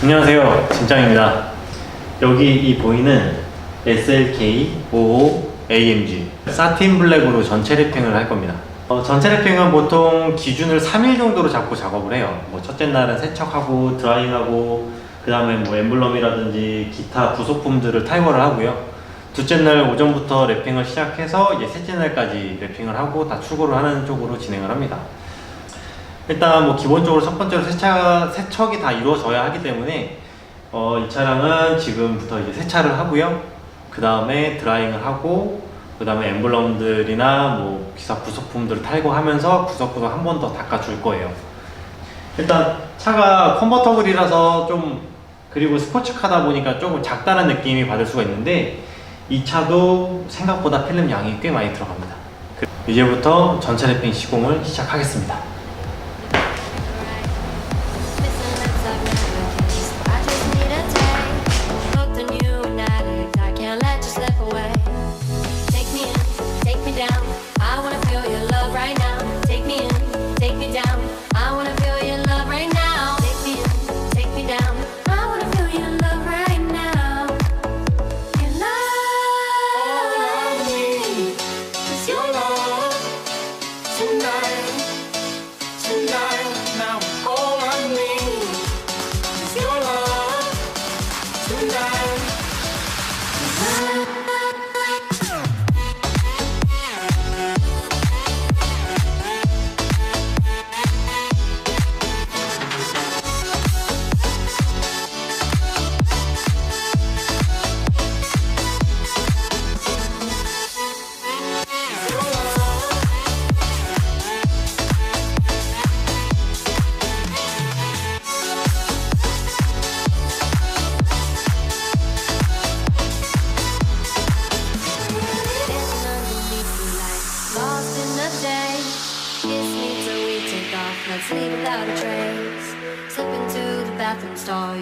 안녕하세요. 진짱입니다. 여기 이 보이는 SLK 55 AMG 사틴 블랙으로 전체 랩핑을 할 겁니다. 어, 전체 랩핑은 보통 기준을 3일 정도로 잡고 작업을 해요. 뭐 첫째 날은 세척하고 드라잉하고 그 다음에 뭐 엠블럼이라든지 기타 부속품들을 탈거를 하고요. 둘째 날 오전부터 랩핑을 시작해서 이제 셋째 날까지 랩핑을 하고 다 출고를 하는 쪽으로 진행을 합니다. 일단 뭐 기본적으로 첫 번째로 세차 세척이 다 이루어져야 하기 때문에 어, 이 차량은 지금부터 이제 세차를 하고요. 그 다음에 드라잉을 하고 그 다음에 엠블럼들이나 뭐 기사 부속품들을 탈거하면서 구석구석 한 번 더 닦아줄 거예요. 일단 차가 컨버터블이라서 좀 그리고 스포츠카다 보니까 조금 작다는 느낌이 받을 수가 있는데 이 차도 생각보다 필름 양이 꽤 많이 들어갑니다. 그- 이제부터 전체 랩핑 시공을 시작하겠습니다.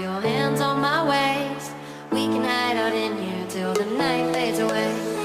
Your hands on my waist. We can hide out in here till the night fades away.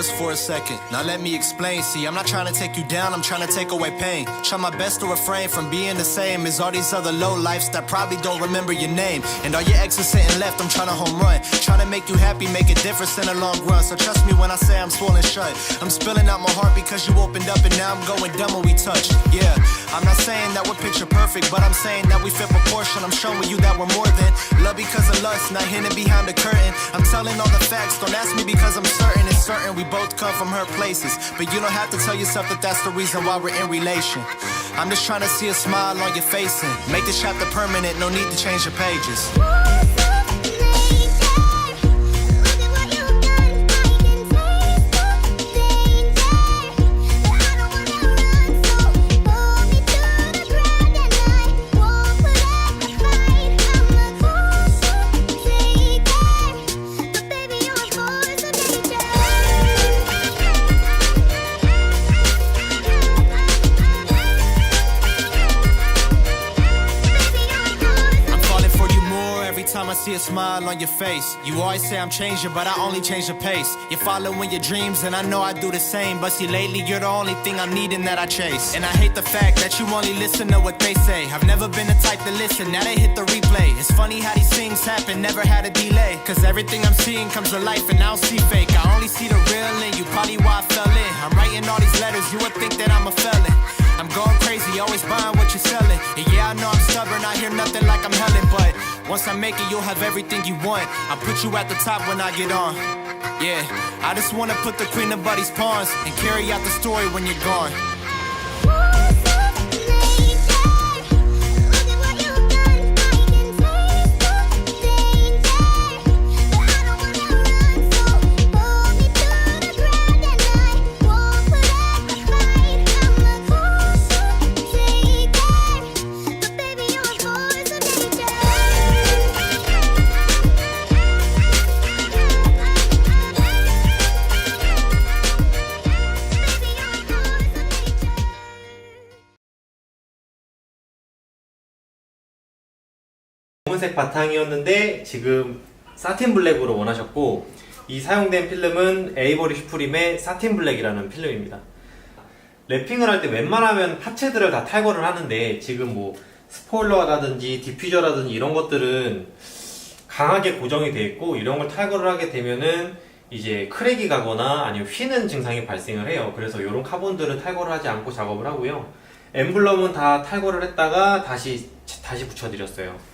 Open ears for a second. Now let me explain. See, I'm not trying to take you down, I'm trying to take away pain. Try my best to refrain from being the same as all these other low lifes that probably don't remember your name. And all your exes sitting left, I'm trying to home run. Trying to make you happy, make a difference in the long run. So trust me when I say I'm swollen shut. I'm spilling out my heart because you opened up and now I'm going dumb when we touch. Yeah, I'm not saying that we're picture perfect, but I'm saying that we fit proportion. I'm showing you that we're more than love because of lust, not hidden behind the curtain. I'm telling all the facts, don't ask me because I'm certain. It's certain we both come from hurt places, but you don't have to tell yourself that that's the reason why we're in relation. I'm just trying to see a smile on your face and make this chapter permanent. No need to change the pages. Every time I see a smile on your face. You always say I'm changing, but I only change the pace. You're following your dreams, and I know I do the same. But see, lately you're the only thing I'm needing that I chase. And I hate the fact that you only listen to what they say. I've never been the type to listen, now they hit the replay. It's funny how these things happen, never had a delay. Cause everything I'm seeing comes to life, and I don't see fake. I only see the real in you, probably why I fell in. I'm writing all these letters, you would think that I'm a felon. I'm going crazy, always buying what you're selling. And yeah, I know I'm stubborn, I hear nothing like I'm Helen. But once I make it, you'll have everything you want. I'll put you at the top when I get on. Yeah, I just wanna put the queen of buddies' pawns and carry out the story when you're gone. 검은색 바탕이었는데 지금 사틴 블랙으로 원하셨고 이 사용된 필름은 에이버리 슈프림의 사틴 블랙이라는 필름입니다. 랩핑을 할 때 웬만하면 파츠들을 다 탈거를 하는데 지금 뭐 스포일러라든지 디퓨저라든지 이런 것들은 강하게 고정이 돼 있고 이런 걸 탈거를 하게 되면은 이제 크랙이 가거나 아니면 휘는 증상이 발생을 해요. 그래서 이런 카본들은 탈거를 하지 않고 작업을 하고요. 엠블럼은 다 탈거를 했다가 다시 다시 붙여드렸어요.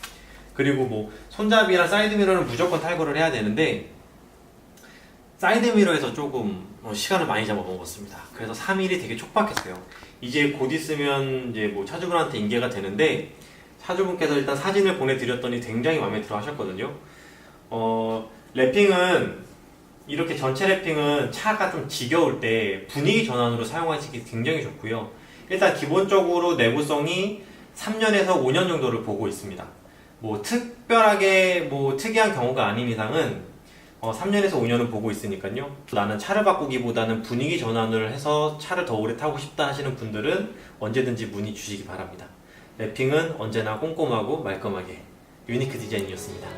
그리고 뭐 손잡이랑 사이드 미러는 무조건 탈거를 해야 되는데 사이드 미러에서 조금 어, 시간을 많이 잡아먹었습니다. 그래서 3일이 되게 촉박했어요. 이제 곧 있으면 이제 뭐 차주분한테 인계가 되는데 차주분께서 일단 사진을 보내드렸더니 굉장히 마음에 들어 하셨거든요. 어, 랩핑은 이렇게 전체 랩핑은 차가 좀 지겨울 때 분위기 전환으로 사용하시기 굉장히 좋고요. 일단 기본적으로 내구성이 3년에서 5년 정도를 보고 있습니다. 뭐 특별하게 뭐 특이한 경우가 아닌 이상은 어, 3년에서 5년은 보고 있으니까요. 나는 차를 바꾸기보다는 분위기 전환을 해서 차를 더 오래 타고 싶다 하시는 분들은 언제든지 문의 주시기 바랍니다. 랩핑은 언제나 꼼꼼하고 말끔하게 유니크 디자인이었습니다.